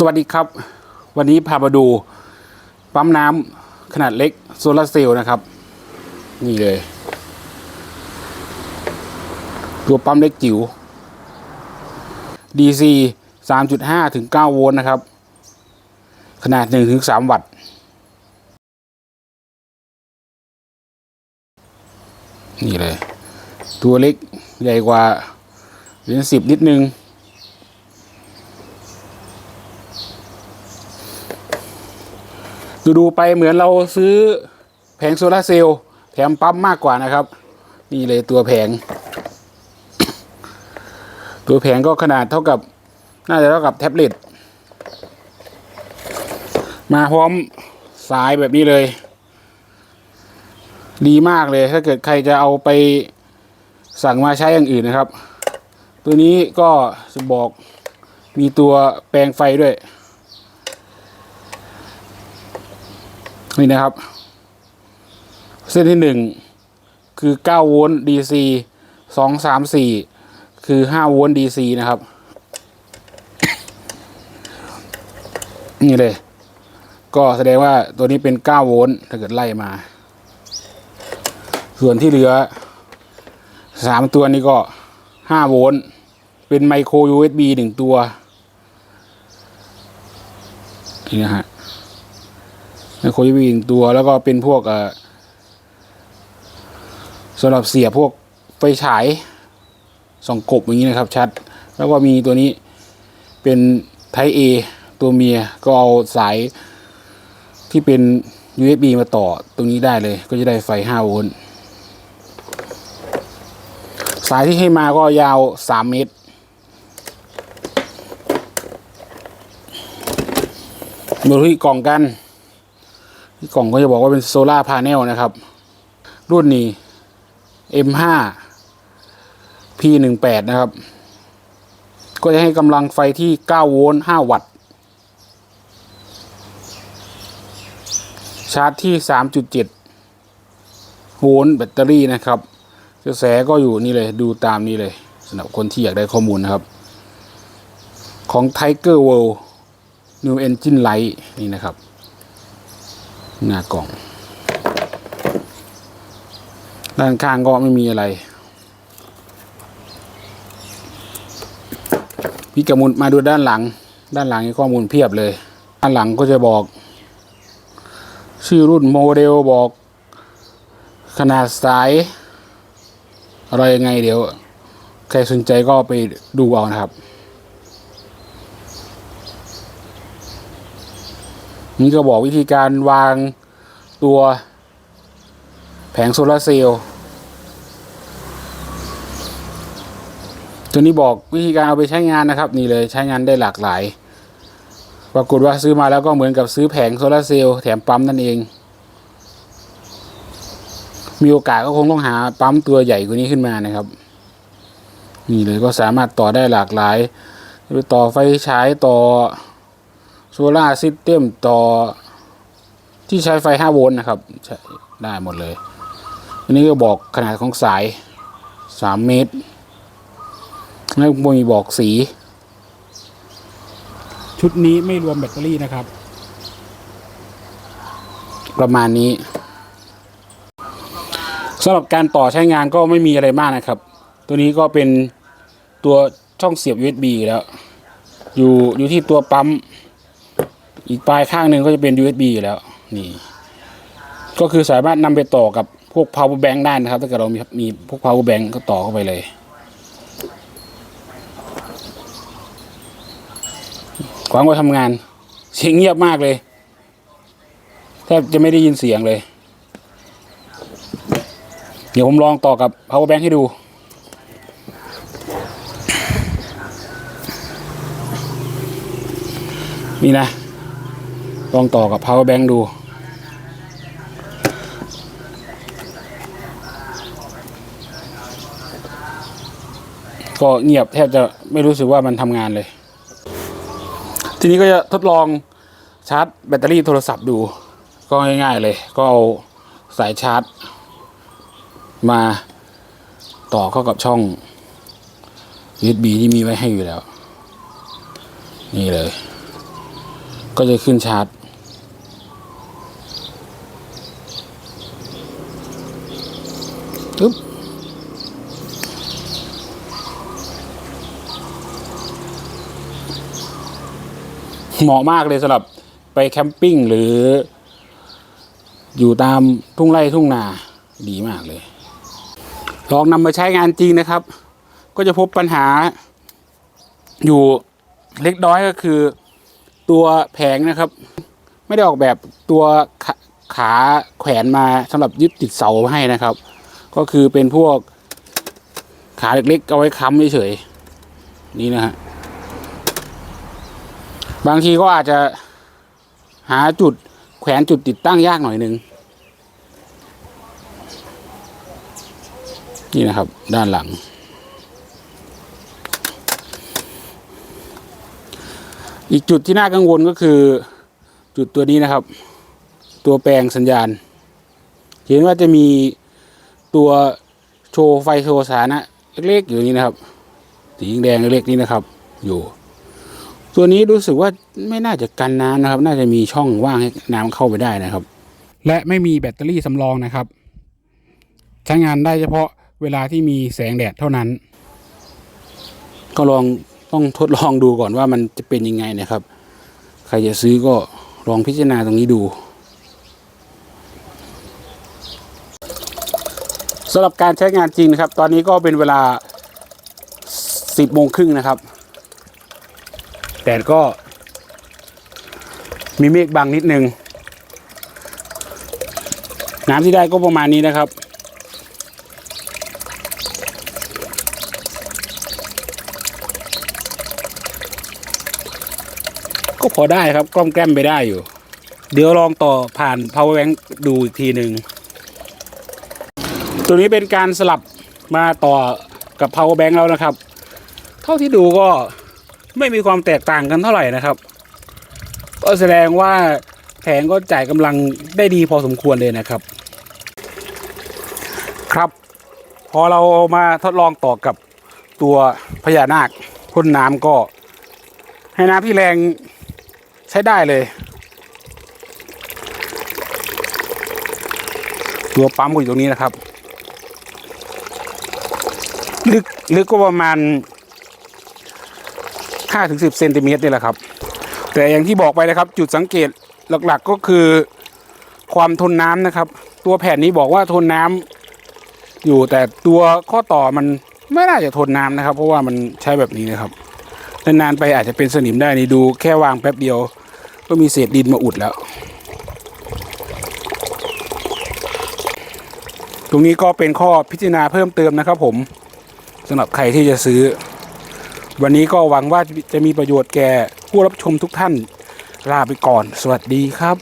สวัสดีครับ วันนี้พามาดู ปั๊มน้ำขนาดเล็กโซลาร์เซลล์นะครับ นี่เลย ตัวปั๊มเล็กจิ๋ว DC 3.5 ถึง 9 โวลต์นะครับ ขนาด 1 ถึง 3 วัตต์ นี่เลย ตัวเล็กใหญ่กว่าเหรียญสิบนิดนึง ดูดูไปเหมือนเราซื้อแผงโซลาเซลล์แถมปั๊มมากกว่านะครับ นี่เลยตัวแผง ตัวแผงก็ขนาดเท่ากับน่าจะเท่ากับแท็บเล็ตมาพร้อมสายแบบนี้เลย ดีมากเลยถ้าเกิดใครจะเอาไปสั่งมาใช้อย่างอื่นนะครับ ตัวนี้ก็จะบอกมีตัวแปลงไฟด้วย นี่นะครับ เส้นที่หนึ่งคือ9โวลต์ DC 2 3 4คือ5โวลต์ DC นะครับ นี่เลย ก็แสดงว่าตัวนี้เป็น9โวลต์ถ้าเกิดไล่มา ส่วนที่เหลือ3ตัวนี้ก็5โวลต์เป็นไมโคร USB หนึ่งตัวนี่นะฮะ โคร USB หนึ่งตัว แล้วก็เป็นพวกเอ่อสำหรับเสียบพวกไฟฉายสองกบอย่างนี้นะครับ ชัด แล้วก็มีตัวนี้เป็นไท A ตัวเมียก็เอาสายที่เป็น USB มาต่อตรงนี้ได้เลย ก็จะได้ไฟ 5 โวลต์สายที่ให้มาก็ยาว 3 เมตรมาดูที่กล่องกัน กล่องก็จะบอกว่าเป็นโซล่าร์พาเนลนะครับ รุ่นนี้ M5 P18 นะครับ ก็จะให้กำลังไฟที่ 9 โวลต์ 5 วัตต์ ชาร์จที่ 3.7 โวลต์แบตเตอรี่นะครับกระแสก็อยู่นี่เลยดูตามนี้เลยสำหรับคนที่อยากได้ข้อมูลนะครับ ของ Tiger World New Engine Light นี่นะครับ หน้ากล่อง ด้านข้างก็ไม่มีอะไรพี่กระมุนมาดูด้านหลัง ด้านหลังมีข้อมูลเพียบเลย ด้านหลังก็จะบอก ชื่อรุ่นโมเดลบอก ขนาดสายอะไรยังไงเดี๋ยว ใครสนใจก็ไปดูเอานะครับ นี่ก็บอกวิธีการวางตัวแผงโซลาร์เซลล์ตัวนี้บอกวิธีการเอาไปใช้งานนะครับ นี่เลยใช้งานได้หลากหลาย ปรากฏว่าซื้อมาแล้วก็เหมือนกับซื้อแผงโซลาร์เซลล์แถมปั๊มนั่นเอง มีโอกาสก็คงต้องหาปั๊มตัวใหญ่กว่านี้ขึ้นมานะครับ นี่เลยก็สามารถต่อได้หลากหลาย ต่อไฟฉายต่อ โซล่าซิสเต็มต่อที่ใช้ไฟ 5 โวลต์นะครับใช้ได้หมดเลย อันนี้ก็บอกขนาดของสาย 3 เมตร แล้วมีบอกสี ชุดนี้ไม่รวมแบตเตอรี่นะครับ ประมาณนี้สำหรับการต่อใช้งานก็ไม่มีอะไรมากนะครับ ตัวนี้ก็เป็นตัวช่องเสียบ USB แล้ว อยู่อยู่ที่ตัวปั๊ม อีกปลายข้างหนึ่งก็จะเป็น USB อยู่แล้วนี่ก็คือสามารถนำไปต่อกับพวก power bank ได้นะครับ ถ้าเกิดเรามีมีพวก power bank ก็ต่อเข้าไปเลยขวางไว้ทำงาน เสียงเงียบมากเลยแทบจะไม่ได้ยินเสียงเลย เดี๋ยวผมลองต่อกับ power bank ให้ดูนี่นะ ลองต่อกับ power bank ดู ก็เงียบแทบจะไม่รู้สึกว่ามันทำงานเลย ทีนี้ก็จะทดลองชาร์จแบตเตอรี่โทรศัพท์ดู ก็ง่ายๆเลย ก็เอาสายชาร์จ มาต่อเข้ากับช่อง USB ที่มีไว้ให้อยู่แล้ว นี่เลย ก็จะขึ้นชาร์จ เหมาะมากเลยสำหรับไปแคมปิ้งหรือ อยู่ตามทุ่งไร่ทุ่งนาดีมากเลย ลองนำมาใช้งานจริงนะครับ ก็จะพบปัญหา อยู่เล็กน้อยก็คือ ตัวแผงนะครับ ไม่ได้ออกแบบตัวขาขาแขวนมาสำหรับยึดติดเสาให้นะครับ ก็คือเป็นพวกขาเล็กๆเอาไว้ค้ำเฉยๆนี่นะฮะ บางทีก็อาจจะหาจุดแขวนจุดติดตั้งยากหน่อยหนึง นี่นะครับ ด้านหลัง อีกจุดที่น่ากังวลก็คือจุดตัวนี้นะครับ ตัวแปลงสัญญาณ เห็นว่าจะมีตัวโชว์ไฟโชว์สานะเล็กๆอยู่นี่นะครับ สีแดงเล็กๆนี้นะครับ อยู่ ตัวนี้รู้สึกว่าไม่น่าจะกันน้ำนะครับ น่าจะมีช่องว่างให้น้ำเข้าไปได้นะครับ และไม่มีแบตเตอรี่สำรองนะครับ ใช้งานได้เฉพาะเวลาที่มีแสงแดดเท่านั้น ก็ลองต้องทดลองดูก่อนว่ามันจะเป็นยังไงนะครับ ใครจะซื้อก็ลองพิจารณาตรงนี้ดูสำหรับการใช้งานจริงนะครับ ตอนนี้ก็เป็นเวลา 10โมงครึ่งนะครับ แดดก็มีเมฆบังนิดนึง น้ำที่ได้ก็ประมาณนี้นะครับ ก็พอได้ครับกล้อมแกล้มไปได้อยู่ เดี๋ยวลองต่อผ่าน power bank ดูอีกทีหนึ่งตัวนี้เป็นการสลับมาต่อกับ power bank แล้วนะครับ เท่าที่ดูก็ ไม่มีความแตกต่างกันเท่าไหร่นะครับ ก็แสดงว่าแผงก็จ่ายกำลังได้ดีพอสมควรเลยนะครับ ครับ พอเรามาทดลองต่อกับตัวพญานาคพ่นน้ำก็ ให้น้ำที่แรงใช้ได้เลย ตัวปั๊มก็อยู่ตรงนี้นะครับ ลึกลึกก็ประมาณ 5ถึง10เซนติเมตรนี่แหละครับ แต่อย่างที่บอกไปนะครับ จุดสังเกตหลักๆก็คือความทนน้ำนะครับ ตัวแผ่นนี้บอกว่าทนน้ำอยู่แต่ตัวข้อต่อมันไม่น่าจะทนน้ำนะครับ เพราะว่ามันใช้แบบนี้นะครับนานๆไปอาจจะเป็นสนิมได้นี่ดูแค่วางแป๊บเดียว ก็มีเศษดินมาอุดแล้ว ตรงนี้ก็เป็นข้อพิจารณาเพิ่มเติมนะครับ ผมสำหรับใครที่จะซื้อ วันนี้ก็หวังว่าจะมีประโยชน์แก่ผู้รับชมทุกท่านลาไปก่อน สวัสดีครับ